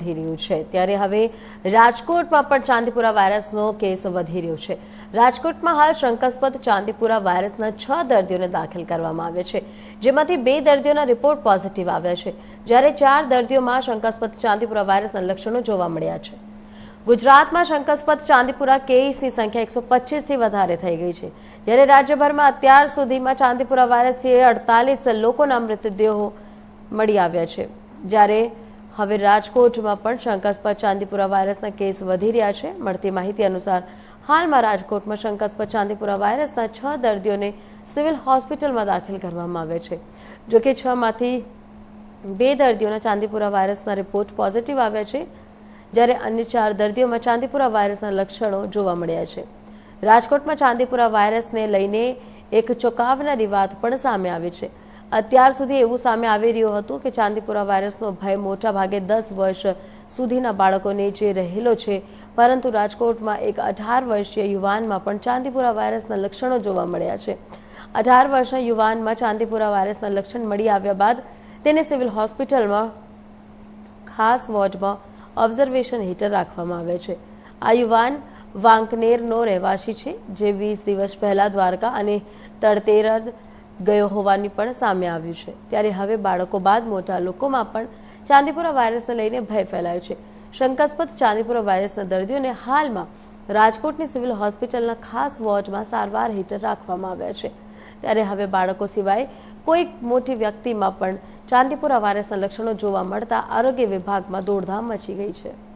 વધી રહ્યું છે. ત્યારે હવે રાજકોટમાં પણ ચાંદીપુરા વાયરસનો કેસ વધી રહ્યો છે. રાજકોટમાં હાલ શંકાસ્પદ ચાંદીપુરા વાયરસના છ દર્દીઓને દાખલ કરવામાં આવ્યા છે. જેમાંથી બે દર્દીઓના રિપોર્ટ પોઝિટિવ આવ્યા છે. જ્યારે ચાર દર્દીઓમાં શંકાસ્પદ ચાંદીપુરા વાયરસના લક્ષણો જોવા મળ્યા છે. ગુજરાતમાં શંકાસ્પદ ચાંદીપુરા કેસની સંખ્યા એકસો પચીસથી વધારે થઈ ગઈ છે. જ્યારે રાજ્યભરમાં અત્યાર સુધીમાં ચાંદીપુરા વાયરસથી અડતાલીસ લોકોના મૃતદેહો મળી આવ્યા છે. જ્યારે હવે રાજકોટમાં પણ શંકાસ્પદ ચાંદીપુરા વાયરસના કેસ વધી રહ્યા છે. મળતી માહિતી અનુસાર હાલમાં રાજકોટમાં શંકાસ્પદ ચાંદીપુરા વાયરસના છ દર્દીઓને સિવિલ હોસ્પિટલમાં દાખલ કરવામાં આવ્યા છે. જોકે છ માંથી બે દર્દીઓના ચાંદીપુરા વાયરસના રિપોર્ટ પોઝિટિવ આવ્યા છે, જ્યારે અન્ય ચાર દર્દીઓમાં ચાંદીપુરા વાયરસના લક્ષણો જોવા મળ્યા છે. રાજકોટમાં ચાંદીપુરા વાયરસને લઈને એક ચોંકાવનારી વાત પણ સામે આવી છે. અત્યાર સુધી એવું સામે આવી રહ્યું હતું કે ચાંદીપુરા વાયરસનો ભય મોટા ભાગે દસ વર્ષ સુધીના બાળકોને જે રહેલો છે. પરંતુ રાજકોટમાં એક અઢાર વર્ષીય યુવાનમાં પણ ચાંદીપુરા વાયરસના લક્ષણો જોવા મળ્યા છે. અઢાર વર્ષના યુવાનમાં ચાંદીપુરા વાયરસના લક્ષણ મળી આવ્યા બાદ તેને સિવિલ હોસ્પિટલમાં ખાસ વોર્ડમાં ઓબ્ઝર્વેશન હેઠળ રાખવામાં આવે છે. આ યુવાન વાંકનેરનો રહેવાસી છે, જે વીસ દિવસ પહેલા દ્વારકા અને તળતેરદ ગયો હોવાની પણ સામે આવ્યું છે. ત્યારે હવે બાળકો બાદ મોટા લોકોમાં પણ ચાંદીપુરા વાયરસને લઈને ભય ફેલાયો છે. શંકાસ્પદ ચાંદીપુરા વાયરસના દર્દીઓને હાલમાં રાજકોટની સિવિલ હોસ્પિટલના ખાસ વોર્ડમાં સારવાર હેઠળ રાખવામાં આવ્યા છે. ત્યારે હવે બાળકો સિવાય કોઈક મોટી વ્યક્તિમાં પણ ચાંદીપુરા વાયરસના લક્ષણો જોવા મળતા આરોગ્ય વિભાગમાં દોડધામ મચી ગઈ છે.